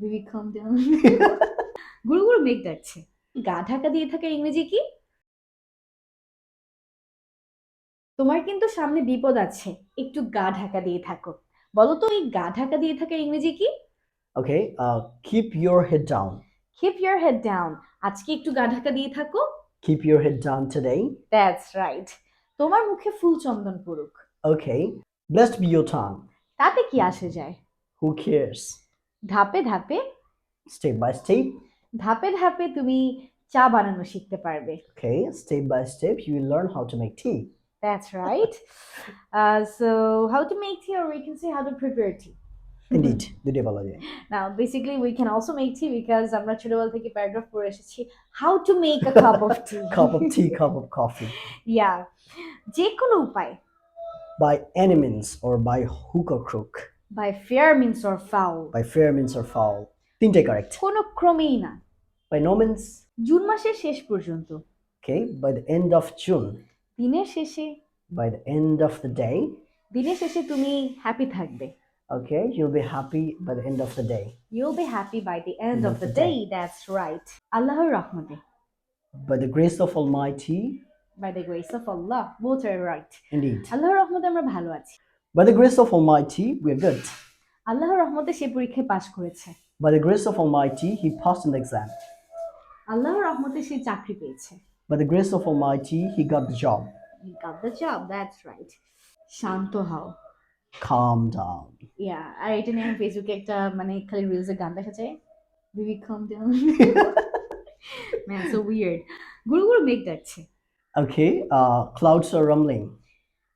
Baby কাম down গুরু গুরু মেঘ ডাকছে। গা ঢাকা দিয়ে থাকা ইংরেজি কি? তোমার কিন্তু সামনে বিপদ আছে। একটু গা ঢাকা দিয়ে থাকো। বলো তো এই গা ঢাকা দিয়ে থাকা ইংরেজি কি? Okay, uh, keep your head down. Keep your head down আজকে একটু গা ঢাকা দিয়ে থাকো। Keep your head down today. That's right তোমার মুখে ফুল চন্দন পড়ুক। Okay, blessed be your tongue. তাতে কি আসে যায়? Who cares? ধাপে ধাপে Step by step. ধাপে ধাপে তুমি চা বানানো শিখতে পারবে Okay, step by step, you will learn how to make tea. That's right. Uh, so, how to make tea, or we can say how to prepare tea. Indeed, দুটোই বলা যায় Now, basically, we can also make tea because আমরা ছোটবেলা থেকে paragraph পড়ে এসেছি how to make a cup of tea. cup of tea, cup of coffee. Yeah. যে কোনো উপায় By any means or by hook or by fair means or foul By fair means or foul. তিনটে correct. কোনো ক্রমেই না By no means. June মাসের শেষ পর্যন্ত Okay, by the end of June. দিনের শেষে By the end of the day. দিনের শেষে তুমি হ্যাপি থাকবে Okay, you'll be happy by the end of the day. You'll be happy by the end End of of the the day. That's right. আল্লাহর রহমতে By the grace of Almighty. by the grace of Allah. Both are right. Indeed. আল্লাহর রহমতে আমরা ভালো আছি By the grace of Almighty, we are good. আল্লাহর রহমতে সে পরীক্ষায় পাশ করেছে By the grace of Almighty, he passed an exam. আল্লাহর রহমতে সে চাকরি পেয়েছে By the grace of Almighty, he got the job. He got the job. That's right. শান্ত হও Calm down. ইয়া আর এটা নিয়ে আমি ফেসবুকে একটা মানে খালি রিলসে গান দেখা যায় baby come down man so weird গুরু গুরু মেঘ ডাকছে Okay, uh, clouds are rumbling.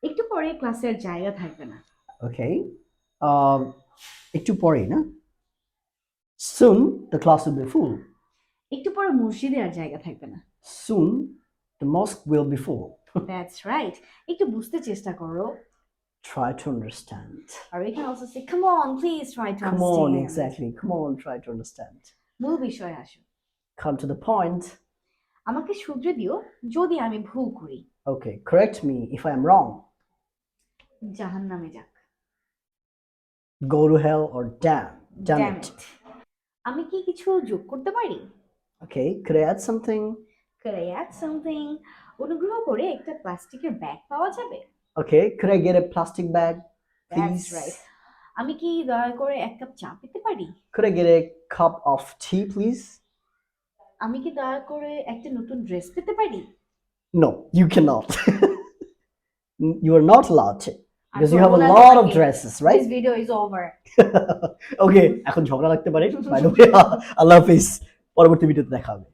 একটু পরে ক্লাসে আর জায়গা থাকবে না Okay. Um, একটু পরে না? Soon the class will be full. একটু পরে মসজিদে আর জায়গা থাকবে না Soon the mosque will be full. That's right একটু বুঝতে চেষ্টা করো Try to understand. Or we can also say come on please try to Come understand on, exactly. Come on, try to understand. মূল বিষয় আসো Come to the point. আমাকে শুধরে দিও যদি আমি ভুল করি Okay, correct me if I am wrong. জাহান নামে যাক Go to hell or damn. Damn, Damn it. it. আমি কি কিছু যোগ করতে পারি Okay, could I add something? Could I add something? অনুগ্রহ করে একটা প্লাস্টিকের ব্যাগ পাওয়া যাবে Okay, could I get a plastic bag, please That's right. আমি কি দয়া করে এক কাপ চা পেতে পারি Could I get a cup of tea, please? আমি কি দয়া করে একটা নতুন ড্রেস পেতে পারি No, you cannot. you are not allowed to because you have a lot of dresses, right? This video is over. okay, এখন ঝগড়া লাগতে পারে by the way আল্লাহ হাফিজ পরবর্তী ভিডিওতে দেখা হবে